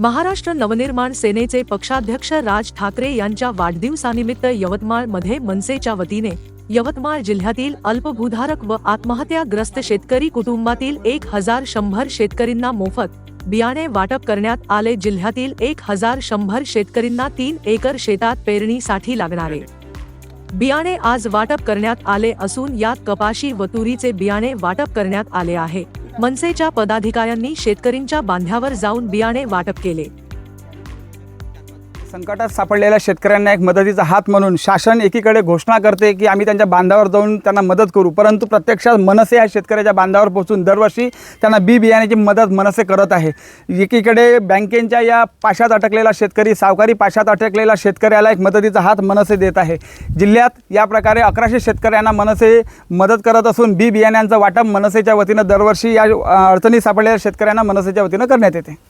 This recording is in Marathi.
महाराष्ट्र नवनिर्माण सेनेचे पक्षाध्यक्ष राज ठाकरे यांच्या वाढदिवसानिमित्त यवतमाळमध्ये मनसेच्या वतीने यवतमाळ जिल्ह्यातील अल्पभूधारक व आत्महत्याग्रस्त शेतकरी कुटुंबातील एक हजार शंभर शेतकरींना मोफत बियाणे वाटप करण्यात आले. जिल्ह्यातील एक हजार शंभर शेतकरींना तीन एकर शेतात पेरणीसाठी लागणारे बियाणे आज वाटप करण्यात आले असून यात कपाशी व तुरीचे बियाणे वाटप करण्यात आले आहे. मनसेच्या पदाधिकाऱ्यांनी शेतकरींच्या बांध्यावर जाऊन बियाणे वाटप केले. संकटात सापडलेल्या शेतकऱ्यांना एक मदतीचा हात म्हणून शासन एकीकडे घोषणा करते की आम्ही त्यांच्या बांधावर जाऊन त्यांना मदत करू. परंतु प्रत्यक्षात मनसे या शेतकऱ्याच्या बांधावर पोहोचून दरवर्षी त्यांना बी बियाण्याची मदत मनसे करत आहे. एकीकडे बँकेच्या या पाशात अटकलेला शेतकरी सावकारी पाशात अटकलेला शेतकऱ्याला एक मदतीचा हात मनसे देत आहे. जिल्ह्यात या प्रकारे अकराशे शेतकऱ्यांना मनसे मदत करत असून बी बियाण्यांचं वाटप मनसेच्या वतीनं दरवर्षी या अडचणी सापडलेल्या शेतकऱ्यांना मनसेच्या वतीनं करण्यात येते.